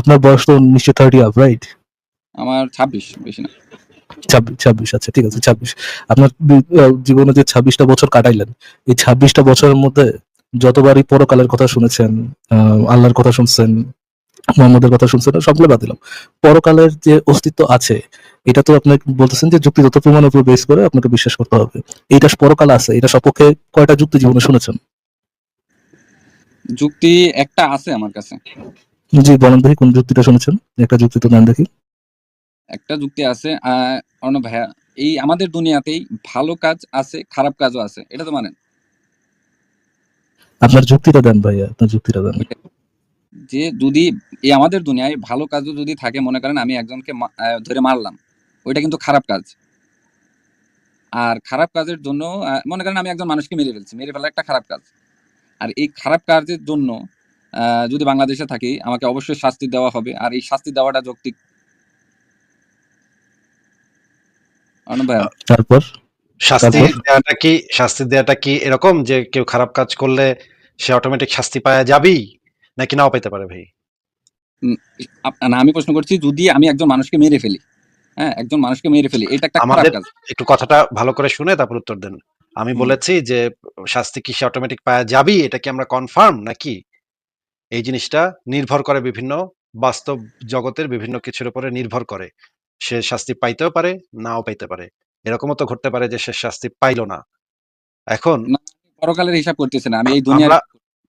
আপনার বয়স তো নিশ্চয় থার্টি আপ রাইট আমার ছাব্বিশ বেশি না। ছাব্বিশ ছাব্বিশ আচ্ছা ঠিক আছে ছাব্বিশ। আপনার জীবনে যে ছাব্বিশটা বছর কাটাইলেন এই ছাব্বিশটা বছরের মধ্যে যতবারই পরকালের কথা শুনেছেন আল্লাহর কথা শুনছেন মোহাম্মদের কথা শুনছেন সবগুলো বাদ দিলাম। পরকালের যে অস্তিত্ব আছে এটা তো আপনি বলতেছেন যে যুক্তি যুক্তিগত প্রমাণের উপর বেস করে আপনাকে বিশ্বাস করতে হবে। এইটা পরকাল আছে এটা সপক্ষে কয়টা যুক্তি জীবনে শুনেছেন? যুক্তি একটা আছে আমার কাছে। জি বলেন দেখি কোন যুক্তিটা শুনেছেন। একটা যুক্তি তো নেন দেখি। একটা যুক্তি আছে অর্ণব ভাইয়া এই আমাদের দুনিয়াতেই ভালো কাজ আছে খারাপ কাজও আছে এটা তো মানেন। আপনার যুক্তিটা দেন ভাইয়া আপনার যুক্তিটা দেন। যে যদি এই আমাদের দুনিয়ায় ভালো কাজও যদি থাকে মনে করেন আমি একজনকে ধরে মারলাম ওইটা কিন্তু খারাপ কাজ। আর খারাপ কাজের জন্য মনে করেন আমি একজন মানুষকে মেরে ফেলছি মেরে ফেলা একটা খারাপ কাজ। আর এই খারাপ কাজের জন্য যদি বাংলাদেশে থাকি আমাকে অবশ্যই শাস্তি দেওয়া হবে। আর এই শাস্তি দেওয়াটা যৌক্তিক। তারপর? শাস্তি দেওয়াটা কি শাস্তি দেওয়াটা কি এরকম যে কেউ খারাপ কাজ করলে সে অটোমেটিক শাস্তি পাওয়া যাবেই নাকি নাও পেতে পারে ভাই? না আমি প্রশ্ন করছি যদি আমি একজন মানুষকে মেরে ফেলি হ্যাঁ একজন মানুষকে মেরে ফেলি এটা একটা খারাপ আমাদের- কাজ। একটু কথাটা ভালো করে শুনে তারপর উত্তর দেন। আমি বলেছি যে শাস্তি কি সে অটোমেটিক পাওয়া যাবেই এটা কি আমরা কনফার্ম নাকি? এই জিনিসটা নির্ভর করে বিভিন্ন বাস্তব জগতের বিভিন্ন কিছুর উপরে নির্ভর করে। সে শাস্তি পাইতেও পারে নাও পাইতে পারে। এরকমও তো ঘটতে পারে যে সে শাস্তি পাইলো না। এখন পরকালের হিসাব করতেছে না আমি এই দুনিয়ার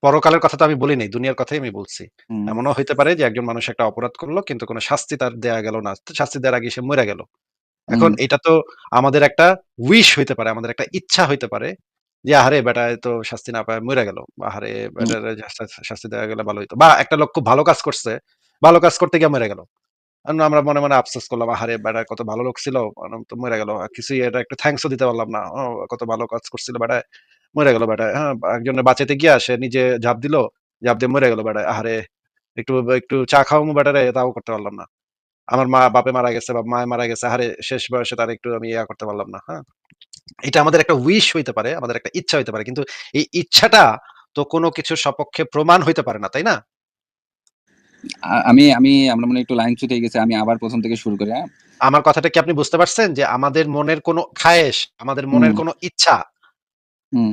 পরকালের কথা তো আমি বলি নাই দুনিয়ার কথাই আমি বলছি। এমনও হইতে পারে যে একজন মানুষ একটা অপরাধ করল কিন্তু কোনো শাস্তি তার দেয়া গেল না। শাস্তি দেওয়ার আগে সে মরে গেল। এখন এটা তো আমাদের একটা উইশ হইতে পারে আমাদের একটা ইচ্ছা হইতে পারে যে আহারে বেটা তো শাস্তি না পায় মরে গেল। আহারে বেটার শাস্তি দেওয়া গেলে ভালো হইতো। বা একটা লোক খুব ভালো কাজ করছে ভালো কাজ করতে গিয়ে মরে গেল। আমরা মনে মনে আফসোস করলাম আহারে বেটা কত ভালো লোক ছিল আহ, তো মরে গেল। কিছুই এটা একটা থ্যাঙ্কসও দিতে পারলাম না। ও, কত ভালো কাজ করছিল বেটা মরে গেল বেটা হ্যাঁ একজনের বাঁচাতে গিয়া সে নিজে ঝাঁপ দিল ঝাঁপ দিয়ে মরে গেল বেটা আহারে একটু একটু চা খাওয়াবো বেটারে তাও করতে পারলাম না। আমার মা বাপে মারা গেছে বা মায় মারা গেছে আহারে শেষ বয়সে তার একটু আমি ইয়া করতে পারলাম না। হ্যাঁ। এটা আমাদের একটা উইশ হইতে পারে আমাদের একটা ইচ্ছা হইতে পারে কিন্তু এই ইচ্ছাটা তো কোনো কিছুর সপক্ষে প্রমাণ হইতে পারে না তাই না? আমি আমি আমরা মনে একটু লাইন ছুটে গেছে আমি আবার প্রথম থেকে শুরু করি হ্যাঁ? আমার কথাটা কি আপনি বুঝতে পারছেন যে আমাদের মনের কোনো খায়েশ আমাদের মনের। কোনো ইচ্ছা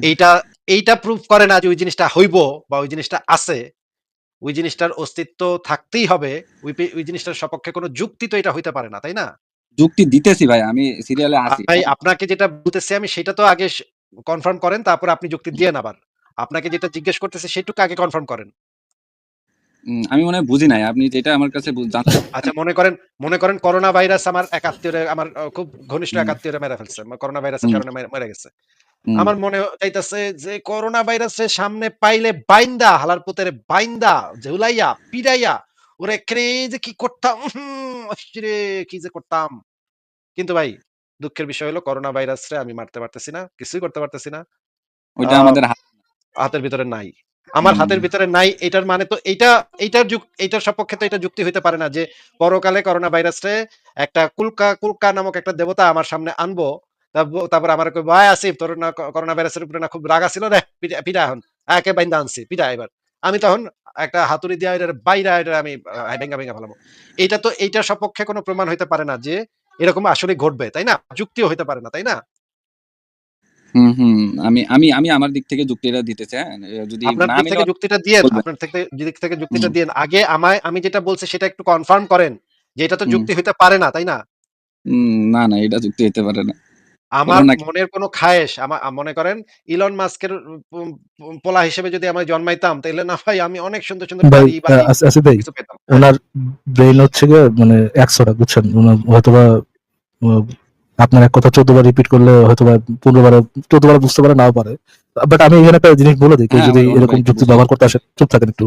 এইটা এইটা প্রুফ করে না যে ওই জিনিসটা হইব বা ওই জিনিসটা আছে। ওই জিনিসটার অস্তিত্ব থাকতেই হবে ওই ওই জিনিসটার সপক্ষে কোনো যুক্তি তো এটা হইতে পারে না তাই না? যুক্তি দিতেছি ভাই আমি সিরিয়ালে আছি। ভাই আপনাকে যেটা বলতেছি আমি সেটা তো আগে কনফার্ম করেন তারপর আপনি যুক্তি দিয়ে আবার। আপনাকে যেটা জিজ্ঞেস করতেছে সেটুকু আগে কনফার্ম করেন। আমি মনে হয় বুঝি নাই আপনি যেটা আমার কাছে আচ্ছা মনে করেন মনে করেন করোনা ভাইরাস আমার এক আত্মীয়রে আমার খুব ঘনিষ্ঠ এক। আত্মীয়রে মেরে ফেলছে করোনা ভাইরাসের। কারণে মেরে- মেরে গেছে। আমার মনে চাইতেছে যে করোনা ভাইরাসের সামনে পাইলে বাইন্দা হালার পুতের বাইন্দা ঝুলাইয়া পিড়াইয়া ওরে এখানে যে কি করতাম? আশ্চর্য, কি যে করতাম? কিন্তু ভাই দুঃখের বিষয় হলো করোনা ভাইরাস রে আমি মারতে পারতেছি না কিছুই করতে পারতেছি না। ওইটা আমাদের হাতের ভিতরে নাই। আমার হাতের ভিতরে নাই এটার মানে তো এইটা এইটার এইটার সপক্ষে তো এটা যুক্তি হইতে পারে না যে পরকালে করোনা ভাইরাসে একটা কুলকা কুলকা নামক একটা দেবতা আমার সামনে আনব তারপর- আমার কই ভাই আসিফ তোর না করোনা ভাইরাসের উপরে না খুব রাগা ছিল রে? পিটা এখন একে বাইন্দা আনছি পিটা এবার। আমি তখন একটা হাতুড়ি দিয়ে এটার বাইরে এটা আমি ভেঙ্গা ভেঙ্গা ফেলাবো। এইটা তো এইটার সপক্ষে কোনো প্রমাণ হইতে পারে না যে এরকম আসলে ঘটবে তাই না? যুক্তিও হইতে পারে না তাই না? হুম হুম আমি আমি আমি আমার দিক থেকে যুক্তিটা দিতে চাই যদি আপনার দিক থেকে যুক্তিটা দিয়েন আপনার থেকে দিক থেকে যুক্তিটা। দিয়েন আগে আমায় আমি যেটা বলছি সেটা একটু কনফার্ম করেন যে এটা তো যুক্তি হইতে পারে না তাই না? না না এটা যুক্তি হতে পারে না। আমার মনের কোনো খায়েশ আমার মনে করেন ইলন মাস্কের পোলা হিসেবে যদি আমি জন্মাইতাম তাহলে না ভাই আমি অনেক সুন্দর সুন্দর ভাই বাড়ি বাড়ি আসিফ ভাই কিছু পেতাম। ওনার ব্রেইন হচ্ছে গিয়ে মানে ১০০ টা বুঝছেন? ওনার হয়তোবা আপনার এক কথা চোদ্দ বার রিপিট করলে হয়তোবা পনেরো বার চোদ্দ বার বুঝতে পারে নাও পারে। বাট আমি এখানে একটা জিনিস বলে দিই কেউ হ্যাঁ, যদি এরকম যুক্তি ব্যবহার করতে আসে চুপ থাকেন একটু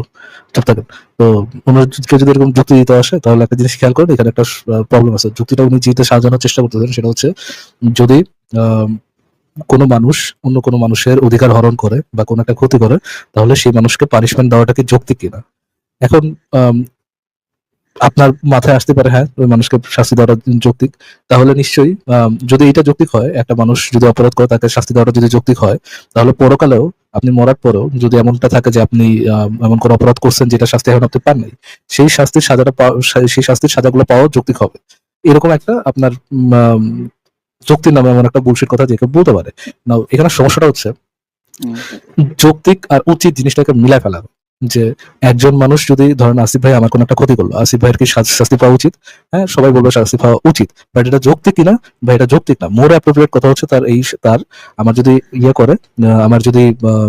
চুপ থাকেন। তো ওনার কেউ যদি এরকম যুক্তি দিতে আসে তাহলে একটা জিনিস খেয়াল করেন এখানে একটা প্রবলেম আছে। যুক্তিটা উনি যেতে সাজানোর চেষ্টা করতেছেন সেটা হচ্ছে যদি আহ, কোনো মানুষ অন্য কোনো মানুষের অধিকার হরণ করে বা কোনো একটা ক্ষতি করে তাহলে সেই মানুষকে পানিশমেন্ট দেওয়াটা কি যৌক্তিক কিনা? এখন আপনার মাথায় আসতে পারে হ্যাঁ ওই মানুষকে শাস্তি দেওয়াটা যৌক্তিক। তাহলে নিশ্চয়ই যদি এটা যৌক্তিক হয় একটা মানুষ যদি অপরাধ করে তাকে শাস্তি দেওয়াটা যদি যৌক্তিক হয় তাহলে পরকালেও আপনি মরার পরেও যদি এমনটা থাকে যে আপনি এমন কোনো অপরাধ করছেন যেটা শাস্তি এখন আপনি পান নাই সেই শাস্তির সাজাটা পাওয়া সেই শাস্তির সাজাগুলো পাওয়া যৌক্তিক হবে। এরকম একটা আপনার যুক্তির নামে এমন একটা বুলশিট কথা যে কেউ বলতে পারে। না এখানে সমস্যাটা হচ্ছে যৌক্তিক আর উচিত জিনিসটাকে মিলাই ফেলা। যে একজন মানুষ যদি ধরেন আসিফ ভাই আমার কোনো একটা ক্ষতি করল, আসিফ ভাইয়ের কি শাস্তি পাওয়া উচিত? হ্যাঁ সবাই বলবে শাস্তি পাওয়া উচিত বাট এটা যৌক্তিক কিনা? বা এটা যৌক্তিক না। মোর অ্যাপ্রোপ্রিয়েট কথা হচ্ছে তার এই, তার আমার যদি ইয়ে করে আমার যদি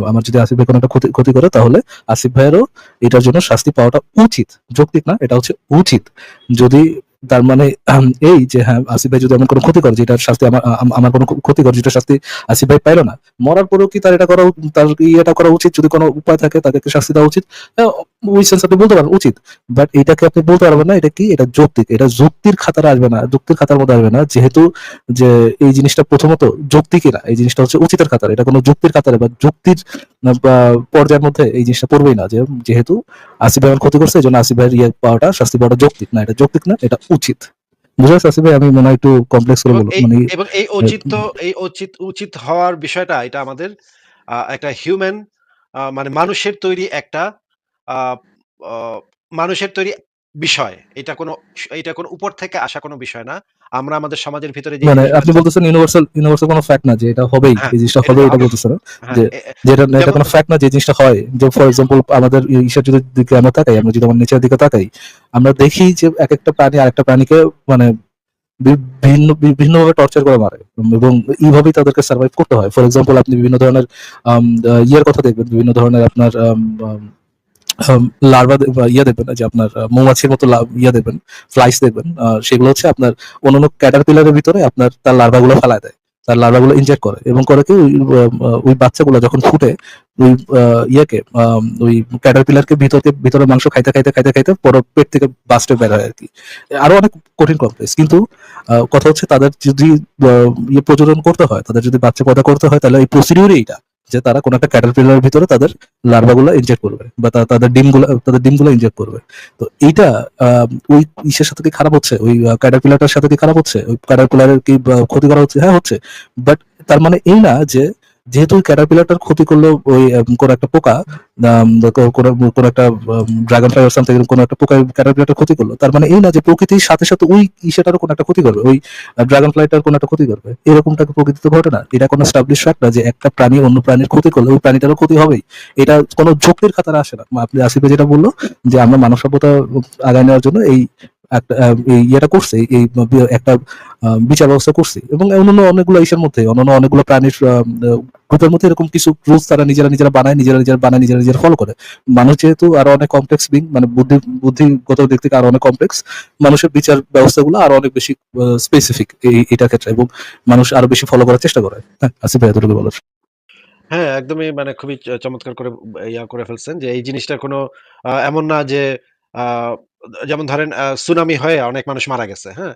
আমার যদি আসিফ ভাই কোনো একটা ক্ষতি ক্ষতি করে, তাহলে আসিফ ভাইয়েরও এটার জন্য শাস্তি পাওয়াটা উচিত। যৌক্তিক না, এটা হচ্ছে উচিত। যদি তার মানে এই যে হ্যাঁ আসিফ ভাই যদি এমন কোনো ক্ষতি করে যেটার শাস্তি আমার আমার কোনো ক্ষতি করে যেটা শাস্তি আসিফ ভাই পাইলো না মরার পরেও কি তার এটা করা তার ইয়েটা করা উচিত? যদি কোনো উপায় থাকে তাকে শাস্তি দেওয়া উচিত। হ্যাঁ, ওই সেন্স আপনি বলতে পারেন উচিত। বাট এটাকে আপনি বলতে পারবেন না এটা কি? এটা যৌক্তিক। এটা যুক্তির খাতারে আসবে না যুক্তির খাতার মধ্যে আসবে না যেহেতু যে এই জিনিসটা প্রথমত এই জিনিসটা হচ্ছে উচিতের খাতারে। এটা কোনো যুক্তির খাতারে বা যুক্তির পর্যায়ের মধ্যে এই জিনিসটা পড়বেই না যে যেহেতু আসিফ ভাই ক্ষতি করছে এই জন্য আসিফ ভাইয়ের ইয়ে পাওয়াটা শাস্তি পাওয়াটা যৌক্তিক না এটা যৌক্তিক না এটা উচিত। বুঝতে পারছি ভাই? আমি মনে হয় একটু কমপ্লেক্স করে বলব এই মানে এবং এই উচিত তো এই উচিত উচিত হওয়ার বিষয়টা এটা আমাদের একটা হিউম্যান মানে মানুষের তৈরি একটা মানুষের তৈরি বিষয়। এটা কোনো এটা কোনো উপর থেকে আসা কোনো বিষয় না। আমরা আমাদের সমাজের ভিতরে যে মানে আপনি বলতেছেন ইউনিভার্সাল ইউনিভার্সাল কোনো ফ্যাক্ট না যে এটা হবেই হ্যাঁ, এই জিনিসটা হবে এটা বলতেছেন। হ্যাঁ, যে যেটা এটা কোনো ফ্যাক্ট না যে জিনিসটা হয়। যে ফর এক্সাম্পল আমাদের ঈশ্বর যদি দিকে আমরা তাকাই আমরা যদি আমার নেচার দিকে তাকাই আমরা দেখি যে এক একটা প্রাণী আরেকটা প্রাণীকে মানে বি- ভিন্ন বিভিন্ন ভাবে টর্চার করে মারে। এবং এইভাবেই তাদেরকে সার্ভাইভ করতে হয়। ফর এক্সাম্পল আপনি বিভিন্ন ধরনের ইয়ের কথা দেখবেন। বিভিন্ন ধরনের আপনার লার্ভা ইয়ে দেখবেন যে আপনার মৌমাছির মতো ইয়ে দেখবেন ফ্লাইস দেখবেন আহ, সেগুলো হচ্ছে আপনার অন্যান্য ক্যাটারপিলারের ভিতরে আপনার তার লার্ভাগুলো ফেলায় দেয়। তার লার্ভাগুলো ইনজেক্ট করে এবং করে কি ওই বাচ্চাগুলো যখন ফুটে ওই ইয়েকে ওই ক্যাটারপিলারকে ভিতরকে ভিতরে মাংস খাইতে খাইতে খাইতে খাইতে পরে পেট থেকে বাস্টে বের হয় আর কি। আরও অনেক কঠিন কমপ্লেক্স কিন্তু কথা হচ্ছে তাদের যদি ইয়ে প্রজনন করতে হয় তাদের যদি বাচ্চা পয়দা করতে হয় তাহলে এই প্রসিডিউরই এইটা। যে তারা কোনো একটা ক্যাটারপিলারের ভিতরে তাদের লার্ভাগুলো ইনজেক্ট করবে বা তাদের ডিমগুলো তাদের ডিমগুলো ইনজেক্ট করবে। তো এইটা ওই ইসের সাথে কি খারাপ হচ্ছে? ওই ক্যাটারপিলারটার সাথে কি খারাপ হচ্ছে? ওই ক্যাটারপিলারের কি ক্ষতি করা হচ্ছে? হ্যাঁ হচ্ছে। বাট তার মানে এই না যে যেহেতু ক্যাটারপিলারটার ক্ষতি করল ওই কোনো একটা পোকা কোনো একটা ড্রাগন ফ্লাই সামথিং কোনো একটা পোকা ক্যাটারপিলারটার ক্ষতি করল। তার মানে এই না যে প্রকৃতির সাথে সাথে ওই ইসেটারও কোনো একটা ক্ষতি করবে, ওই ড্রাগন ফ্লাইটার কোনো একটা ক্ষতি করবে। এরকমটা প্রকৃতিতে ঘটে না। এটা কোনো স্টাবলিশ ফ্যাক্ট না যে একটা প্রাণী অন্য প্রাণীর ক্ষতি করলে ওই প্রাণীটারও ক্ষতি হবেই। এটা কোনো যুক্তির খাতারে আসে না। আপনি আসিফে যেটা বলল যে আমরা মানব সভ্যতা আগায় নেওয়ার জন্য এই একটা ইয়েটা করছে, এই একটা বিচার ব্যবস্থা করছে। এবং অন্যান্য অনেকগুলো ইসের মধ্যে, অন্যান্য অনেকগুলো প্রাণীর গ্রুপের মধ্যে এরকম কিছু রুলস তারা নিজেরা নিজেরা বানায়, নিজেরা নিজেরা বানায়, নিজেরা নিজেরা ফলো করে। মানুষ যেহেতু আরও অনেক কমপ্লেক্স বিং মানে বুদ্ধি, বুদ্ধিগত দিক থেকে আরও অনেক কমপ্লেক্স মানুষের বিচার ব্যবস্থাগুলো আরও অনেক বেশি স্পেসিফিক এই এটার ক্ষেত্রে এবং মানুষ আরও বেশি ফলো করার চেষ্টা করে। হ্যাঁ আসিফ ভাই, এতটুকু বলার। হ্যাঁ একদমই মানে খুবই চমৎকার করে, ইয়া করে ফেলছেন যে এই জিনিসটা কোনো এমন না যে যেমন ধরেন সুনামি হয়ে অনেক মানুষ মারা গেছে হ্যাঁ?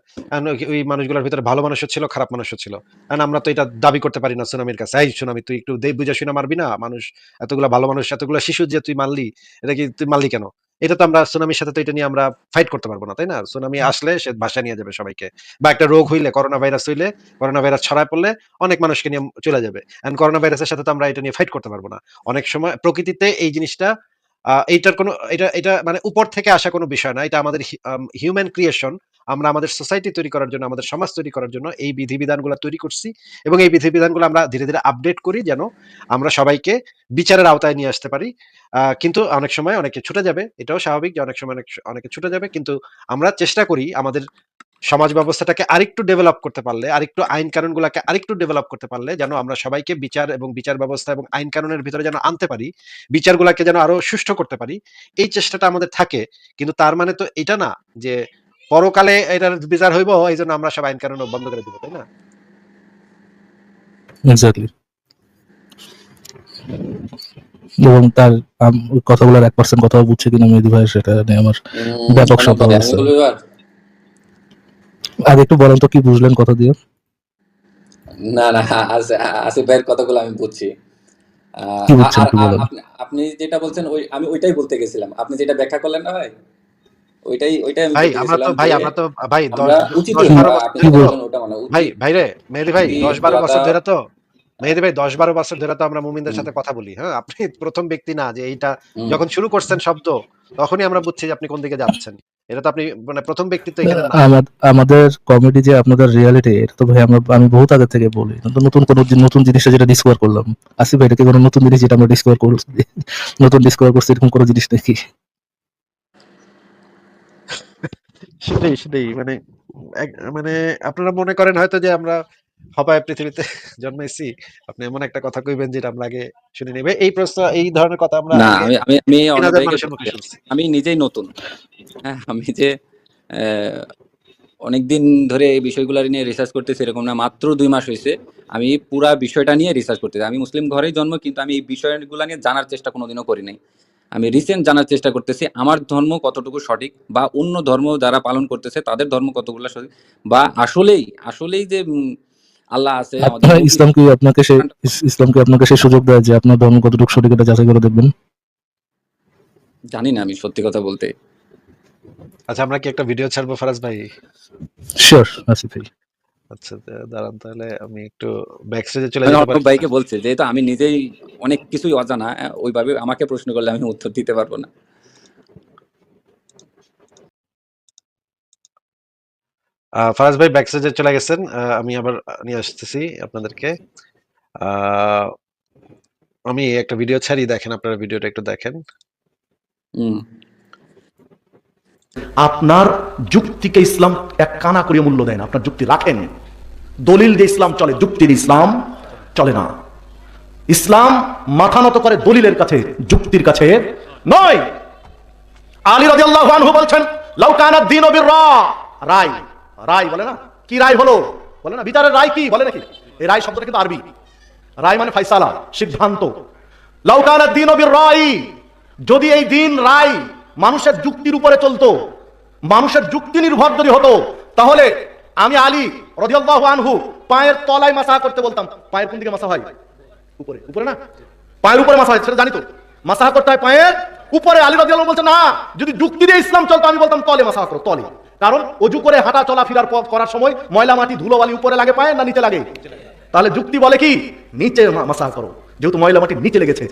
ওই- মানুষগুলোর ভিতরে ভালো মানুষও ছিল খারাপ মানুষও ছিল। And আমরা তো এটা দাবি করতে পারি না সুনামির কাছে এই সুনামি তুই একটু দেখ বুঝে শুনে মারবি না? মানুষ এতগুলা ভালো মানুষ এতগুলা শিশু যে তুই মারলি এটা কি তুই মারলি কেন? এটা তো আমরা সুনামির সাথে তো এটা নিয়ে আমরা ফাইট করতে পারব না তাই না? সুনামি আসলে সে ভাষা নিয়ে যাবে সবাইকে। বা একটা রোগ হইলে করোনা ভাইরাস হইলে করোনা ভাইরাস ছড়ায় পড়লে অনেক মানুষকে নিয়ে চলে যাবে। এন্ড করোনা ভাইরাসের সাথে তো আমরা এটা নিয়ে ফাইট করতে পারব না। অনেক সময় প্রকৃতিতে এই জিনিসটা এইটার কোনো, এটা এটা মানে উপর থেকে আসা কোনো বিষয় না। এটা আমাদের হিউম্যান ক্রিয়েশন আমরা আমাদের সোসাইটি তৈরি করার জন্য, আমাদের সমাজ তৈরি করার জন্য এই বিধিবিধানগুলো তৈরি করছি এবং এই বিধিবিধানগুলো আমরা ধীরে ধীরে আপডেট করি যেন আমরা সবাইকে বিচারের আওতায় নিয়ে আসতে পারি। কিন্তু অনেক সময় অনেকে ছুটে যাবে, এটাও স্বাভাবিক যে অনেক সময় অনেক, অনেকে ছুটে যাবে, কিন্তু আমরা চেষ্টা করি আমাদের সমাজ ব্যবস্থাটাকে আরেকটু ডেভেলপ করতে পারলে আরেকটু আইন কানুনগুলোকে আরেকটু ডেভেলপ করতে পারলে যেন আমরা সবাইকে বিচার এবং বিচার ব্যবস্থা এবং আইন কানুনের ভিতরে যেন আনতে পারি বিচারগুলোকে যেন আরও সুষ্ঠু করতে পারি এই চেষ্টাটা আমাদের থাকে। কিন্তু তার মানে তো এটা না যে পরকালে এটার বিচার হইব এই জন্য আমরা সব আইন কানুন বন্ধ করে দিব তাই না? এক্স্যাক্টলি এবং তার আম, ওই কথাগুলোর এক পার্সেন্ট কথা বুঝছে কিনা মেহেদি ভাই সেটা নিয়ে আমার ব্যাপক অনেক সন্দেহ আছে। আগে একটু বলেন তো কি বুঝলেন কথা দিয়ে? না না আস- আসিফ ভাইয়ের কথাগুলো আমি বুঝছি। আপনি যেটা বলছেন ওই আমি ওইটাই বলতে গেছিলাম। আপনি যেটা ব্যাখ্যা করলেন না ভাই? ওইটাই ওইটাই ভাই আমরা তো ভাই আমরা তো ভাই দশ আমরা উচিত দশ বারো বছর আপনি কি যেটা বল- বলেন ওটা মানে ভাই ভাই রে মেহেদি ভাই যদি দশ বারো বছর ধরে তো মেহেদি ভাই দশ বারো বছর ধরে তো আমরা মুমিনদের সাথে কথা বলি হ্যাঁ? আপনি প্রথম ব্যক্তি না যে এইটা যখন শুরু করছেন শব্দ তখনই আমরা বুঝছি যে আপনি কোন দিকে যাচ্ছেন। এটা তো আপনি মানে প্রথম ব্যক্তি তো এখানে আমাদের কমেডি যে আপনাদের রিয়ালিটি এটা তো ভাই আমরা আমি বহুত আগে থেকে বলি। নতুন নতুন কোনো নতুন জিনিসটা যেটা ডিসকভার করলাম। আসিফ ভাই এটা কোনো নতুন জিনিস যেটা আমরা ডিসকভার করছি নতুন ডিসকভার করছি এরকম কোনো জিনিস নাকি? সেটাই সেটাই মানে মানে আপনারা মনে করেন হয়তো যে আমরা হবায় পৃথিবীতে জন্মেছি আপনি এমন একটা কথা কইবেন যেটা আমরা আগে শুনে নেবে। এই প্রশ্ন এই ধরনের কথা আমরা না আমি আমি আমি নিজেই নতুন। হ্যাঁ আমি যে অনেকদিন ধরে এই বিষয়গুলো নিয়ে রিসার্চ করতেছি এরকম না মাত্র দুই মাস হয়েছে আমি পুরা বিষয়টা নিয়ে রিসার্চ করতেছি। আমি মুসলিম ঘরেই জন্ম কিন্তু আমি এই বিষয়গুলো নিয়ে জানার চেষ্টা কোনোদিনও করি নাই। আমি রিসেন্ট জানার চেষ্টা করতেছি আমার ধর্ম কতটুকু সঠিক বা অন্য ধর্ম যারা পালন করতেছে তাদের ধর্ম কতগুলো সঠিক? বা আসলেই আসলেই যে আল্লাহ আছে আপনার ইসলাম কি আপনাকে সে ইসলাম কি আপনাকে সেই সুযোগ দেয় যে আপনার ধর্ম কতটুকু সঠিক এটা যাচাই করে দেখবেন। জানি না আমি সত্যি কথা বলতে। আচ্ছা আমরা কি একটা ভিডিও ছাড়বো ফারাজ ভাই? শিওর আসিফ ভাই। আচ্ছা দাঁড়ান তাহলে আমি একটু ব্যাক স্টেজে চলে আমি যেতে অর্ণব ভাইকে বলছে যেহেতু আমি নিজেই অনেক কিছুই অজানা ওইভাবে আমাকে প্রশ্ন করলে আমি উত্তর দিতে পারব না। ফারাজ ভাই ব্যাক স্টেজে চলে গেছেন। আমি আবার নিয়ে আসতেছি আপনাদেরকে। আহ, আমি একটা ভিডিও ছাড়ি দেখেন আপনারা ভিডিওটা একটু দেখেন। হুম। আপনার যুক্তিকে ইসলাম এক কানা করে মূল্য দেয় না। আপনার যুক্তি রাখেন। দলিল দিয়ে ইসলাম চলে যুক্তির ইসলাম চলে না। ইসলাম মাথা নত করে দলিলের কাছে যুক্তির কাছে নয়। আলী রাদিয়াল্লাহু আনহু বলছেন লাউ কানা দিন রায়। রায় বলে না? কি রায় হলো? বলে না, বিচারের রায় কি? বলে নাকি? এই রায় শব্দটা কিন্তু আরবি। রায় মানে ফাইসালা সিদ্ধান্ত। লাউকানা দিন রায়, যদি এই দিন রায় মানুষের যুক্তির উপরে চলতো, মানুষের যুক্তি নির্ভর যদি হতো, তাহলে আমি আলী আনহু পায়ের তলায় মাসা করতে বলতাম। পায়ের কোন দিকে মাসা হয়? উপরে। উপরে না? পায়ের উপরে মাসা হয়, সেটা মাসা করতে হয় পায়ের উপরে। আলী রাদিয়াল্লাহু বলছে, না, যদি যুক্তি দিয়ে ইসলাম চলতো, আমি বলতাম তলে মাসা করো, তলে। কারণ অজু করে হাঁটা চলা ফিরার পথ করার সময় ময়লা মাটি ধুলো বালি উপরে লাগে পায়ে না নিচে লাগে। তাহলে যুক্তি বলে কি? নিচে মাসা করো। যেহেতু ময়লা মাটি নিচে লেগেছে।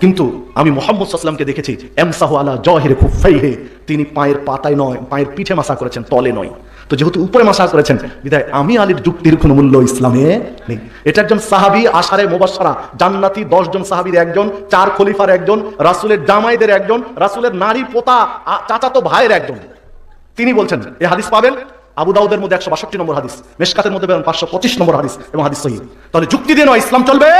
কিন্তু আমি মোহাম্মদ সাল্লামকে দেখেছি, এমসাহু আলা জহিরে খুফাইহে তিনি পায়ের পাতায় নয়, পায়ের পিঠে মাসা করেছেন, তলে নয়। তো যেহেতু উপরে মাসা করেছেন বিদায় আমি আলীর যুক্তির কোনো মূল্য ইসলামে নেই। এটা একজন সাহাবি, আশারে মোবাসারা জান্নাতি দশজন সাহাবির একজন, চার খলিফার একজন, রাসুলের জামাইদের একজন, রাসুলের নারী পোতা চাচাতো ভাইয়ের একজন। তিনি বলছেন এই হাদিস পাবেন? আবু দাউদের মধ্যে একশো বাষট্টি নম্বর হাদিস, মেশকাতের মধ্যে পাবেন পাঁচশো পঁচিশ নম্বর হাদিস এবং হাদিস সহি। তাহলে যুক্তি দিয়ে নয়, ইসলাম চলবে?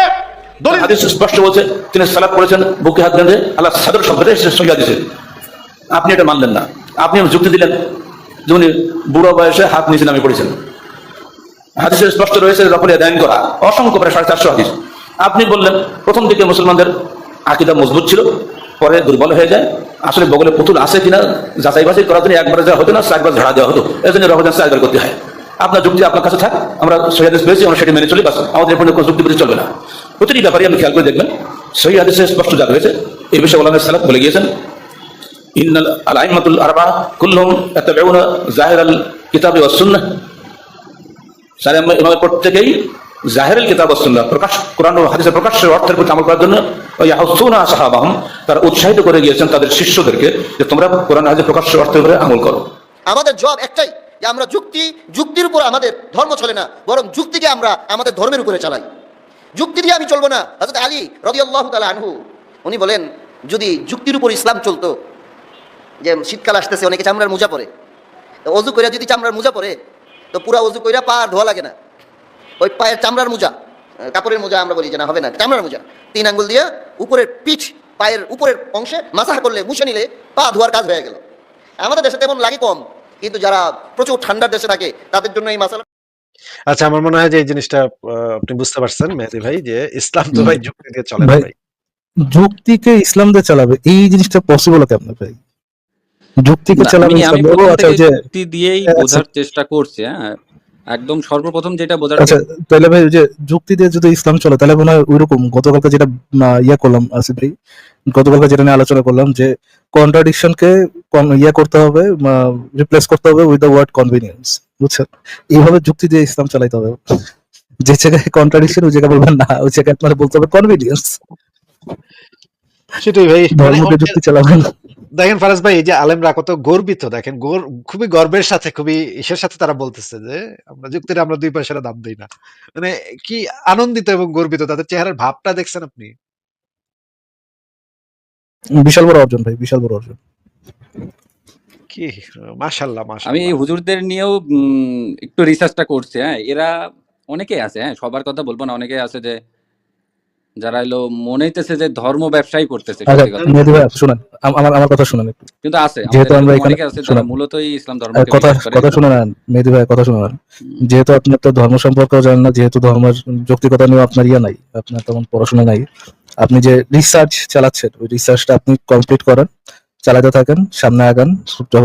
স্পষ্ট বলছে, তিনি করেছেন বুকে হাত বেঁধে আল্লাহ সাদর সহি আপনি এটা মানলেন না। আপনি যুক্তি দিলেন যে বুড়ো বয়সে হাত নিচে নামে পড়েছেন। হাদিসে স্পষ্ট রয়েছে রকলিয়া দান করা। অসংখ্য প্রায় সাড়ে চারশো হাদিস। আপনি বললেন, প্রথম দিকে মুসলমানদের আকিদা মজবুত ছিল, পরে দুর্বল হয়ে যায়। আসলে বগলে পুতুল আছে কিনা যাচাই বাছাই করার জন্য একবার যা হতো না একবার ঝাড়া দেওয়া হতো। এর জন্য রহজান একবার করতে হয়। আপনার যুক্তি আপনার কাছে থাক, আমরা সহি পেয়েছি, আমরা সেটা মেনে চলি, বাস। আমাদের কোনো যুক্তি পেতে চলবে না। প্রতিটি ব্যাপারে আপনি খেয়াল করে দেখবেন। সহি আদেশে স্পষ্ট যা রয়েছে এই বিষয়ে ওলাম সালাত বলে গিয়েছেন, ইন্নাল আল আইমাতুল আরবা কুল্লুম এত জাহির আল কিতাবে অসুন্না সারে আমরা এভাবে প্রত্যেকেই জাহেরুল কিতাব সুন্নাহ প্রকাশ, কোরআন হাদিসের প্রকাশের অর্থের প্রতি আমল করার জন্য ইয়াহুসুনা সাহাবাহম, তারা উৎসাহিত করে গিয়েছেন তাদের শিষ্যদেরকে যে তোমরা কোরআন হাদিসের প্রকাশের অর্থের উপরে আমল করো। আমাদের জবাব একটাই যে আমরা যুক্তি, যুক্তির উপর আমাদের ধর্ম চলে না, বরং যুক্তিকে আমরা আমাদের ধর্মের উপরে চালাই। যুক্তি দিয়ে আমি চলবো না। হযরত আলী রাদিয়াল্লাহু তাআলা আনহু, উনি বলেন, যদি যুক্তির উপর ইসলাম চলতো, যে শীতকাল আসতেছে, অনেকে চামড়ার মোজা পরে অজু কইরা যদি চামড়ার মোজা পরে, তো পুরা অজু কইরা পা ধোয়া লাগে না। ওই পায়ের চামড়ার মোজা কাপড়ের মোজা আমরা বলি যে না হবে না চামড়ার মোজা। তিন আঙ্গুল দিয়ে উপরের পিঠ পায়ের উপরের অংশে মাসাহ করলে মুছে নিলে পা ধোয়ার কাজ হয়ে গেল। আমাদের দেশে তেমন লাগে কম কিন্তু যারা প্রচুর ঠান্ডার দেশে থাকে তাদের জন্য এই মাসালা আচ্ছা আমার মনে হয় যে এই জিনিসটা আহ, আপনি বুঝতে পারছেন মেহেদি ভাই যে ইসলাম তো ভাই যুক্তি দিয়ে চলে না ভাই, যুক্তিকে ইসলাম দিয়ে চালাবে এই জিনিসটা পসিবল কেমন ভাই। যুক্তিকে চালাবে ইসলাম। আচ্ছা যে যুক্তি দিয়েই আচ্ছা। বোঝার চেষ্টা করছি হ্যাঁ। একদম সর্বপ্রথম যেটা বোঝার আচ্ছা তাহলে ভাই যে যুক্তি দিয়ে যদি ইসলাম চলে তাহলে মনে হয় ওইরকম গতকালকে যেটা ইয়া করলাম আসিফ ভাই গতকালকে যেটা নিয়ে আলোচনা করলাম যে কন্ট্রাডিকশনকে ইয়ে করতে হবে রিপ্লেস করতে হবে উইথ দ্য ওয়ার্ড কনভিনিয়েন্স বুঝছেন? এইভাবে যুক্তি দিয়ে ইসলাম চালাইতে হবে। যে জায়গায় কন্ট্রাডিকশন ওই জায়গায় বলবেন না ওই জায়গায় আপনার বলতে হবে কনভিনিয়েন্স সেটাই ভাই মানে ধর্মকে যুক্তি চালাবেন দেখেন ফারাজ ভাই এই যে আলেমরা কত গর্বিত দেখেন খুবই গর্বের সাথে খুবই ইসের সাথে তারা বলতেছে যে আমরা যুক্তির আমরা দুই পয়সার দাম দিই না। মানে কি আনন্দিত এবং গর্বিত তাদের চেহারার ভাবটা দেখছেন আপনি? বিশাল বড় অর্জন ভাই বিশাল বড় অর্জন। কি মাশাল্লাহ আমি মাশাল্লাহ এই হুজুরদের নিয়েও উম, একটু রিসার্চটা করছি হ্যাঁ। এরা অনেকেই আছে হ্যাঁ। সবার কথা বলব না অনেকেই আছে যে যারা এলো মনে হইতেছে যে ধর্ম ব্যবসায়ী করতেছে আচ্ছা শুনেন আম- আমার আমার কথা শুনেন কিন্তু আছে যেহেতু আমরা এখানে- যারা মূলতই ইসলাম আর ধর্মকে কথা কথা শুনে নেন মেহেদি ভাই কথা শুনে নেন যেহেতু আপনি তো ধর্ম সম্পর্কেও জানেন না যেহেতু ধর্মের যৌক্তিকতা নিয়ে আপনার ইয়ে নাই আপনার তেমন পড়াশোনা নাই। আপনি যে রিসার্চ চালাচ্ছেন ওই রিসার্চটা আপনি কমপ্লিট করেন চালাতে থাকেন সামনে আগান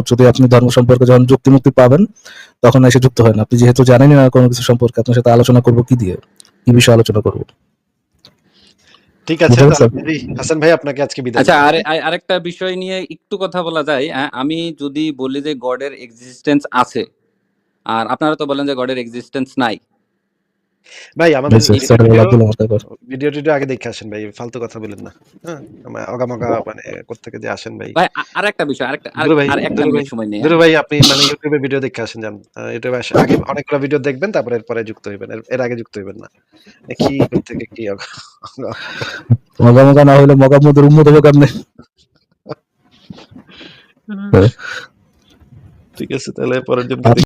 যদি আপনি ধর্ম সম্পর্কে যখন যুক্তি মুক্তি পাবেন তখন এসে যুক্ত হয় না আপনি যেহেতু জানেন না কোনো কিছু সম্পর্কে আপনার সাথে আলোচনা করব কি দিয়ে? কি বিষয়ে আলোচনা করব? ঠিক আছে হাসান ভাই আপনাকে আজকে বিদায় আচ্ছা। আর আর- আরেকটা বিষয় নিয়ে একটু কথা বলা যায়। হ্যাঁ, আমি যদি বলি যে গডের এক্সিস্টেন্স আছে আর আপনারা তো বলেন যে গডের এক্সিস্টেন্স নাই। ভাই আমাদের ভিডিও টিডিও- আগে দেখে আসেন ভাই ফালতু কথা বলেন না। হ্যাঁ অগামগা মানে কোথেকে যে আসেন ভাই। ভাই আরেকটা বিষয় আরেকটা আর একটা মিনিট সময় নেই। দুরু ভাই আপনি মানে ইউটিউবে ভিডিও দেখে আসেন যান। ইউটিউবে আসে আগে অনেকগুলো ভিডিও দেখবেন তারপরে এরপরে যুক্ত হইবেন। এর- আগে যুক্ত হইবেন না। কি থেকে কি অগা- মগা মগা না হলে মগা মধ্যে উন্মত হবে কেমনে? ঠিক আছে তাহলে পরের জন